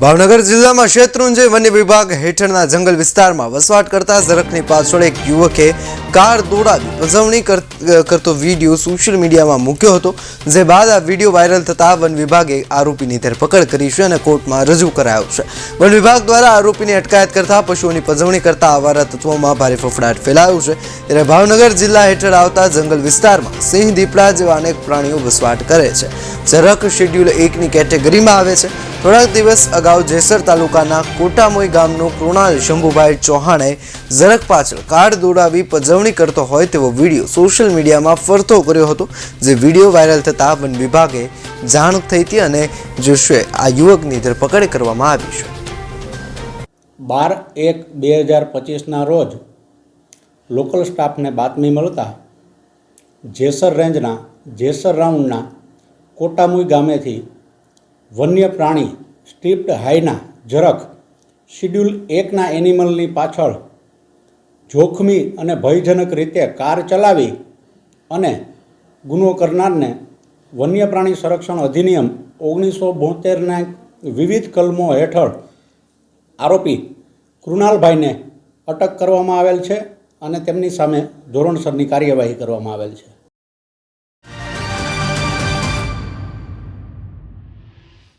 ભાવનગર જિલ્લામાં શેત્રુંજય વન્ય વિભાગ હેઠળના જંગલ વિસ્તારમાં વસવાટ કરતા ઝરખની પાછળ એક યુવકે કાર દોડાવી પજવણી કર- કરતો વીડિયો સોશિયલ મીડિયામાં મૂક્યો હતો, જે બાદ આ વીડિયો વાયરલ થતા વન વિભાગે આરોપીની ધરપકડ કરી છે અને કોર્ટમાં રજૂ કરાયો છે. વન વિભાગ દ્વારા આરોપીની અટકાયત કરતા પશુઓની પજવણી કરતા આવારા તત્વોમાં ભારે ફફડાટ ફેલાયો છે. ત્યારે ભાવનગર જિલ્લા હેઠળ આવતા જંગલ વિસ્તારમાં સિંહ દીપડા જેવા અનેક પ્રાણીઓ વસવાટ કરે છે. ઝરખ શેડ્યુલ એકની કેટેગરીમાં આવે છે. થોડાક દિવસ અગાઉ જેસર તાલુકાના કોટામોઈ ગામનો કૃણાલ શંભુભાઈ ચૌહાણે ઝરક પાછળ કાર્ડ દોડાવી પજવણી કરતો હોય તેવો વીડિયો સોશિયલ મીડિયામાં ફરતો કર્યો હતો, જે વીડિયો વાયરલ થતાં વન વિભાગે જાણ થઈ હતી અને જોશે આ યુવકની ધરપકડ કરવામાં આવી છે. બાર એક બે હજાર પચીસના રોજ લોકલ સ્ટાફને બાતમી મળતા જેસર રેન્જના જેસર રાઉન્ડના કોટામુઈ ગામેથી વન્ય પ્રાણી સ્ટ્રીપ્ડ હાઈના ઝરખ શિડ્યુલ એકના એનિમલની પાછળ જોખમી અને ભયજનક રીતે કાર ચલાવી અને ગુનો કરનારને વન્ય પ્રાણી સંરક્ષણ અધિનિયમ ઓગણીસો બોતેરના વિવિધ કલમો હેઠળ આરોપી કૃણાલભાઈને અટક કરવામાં આવેલ છે અને તેમની સામે ધોરણસરની કાર્યવાહી કરવામાં આવેલ છે.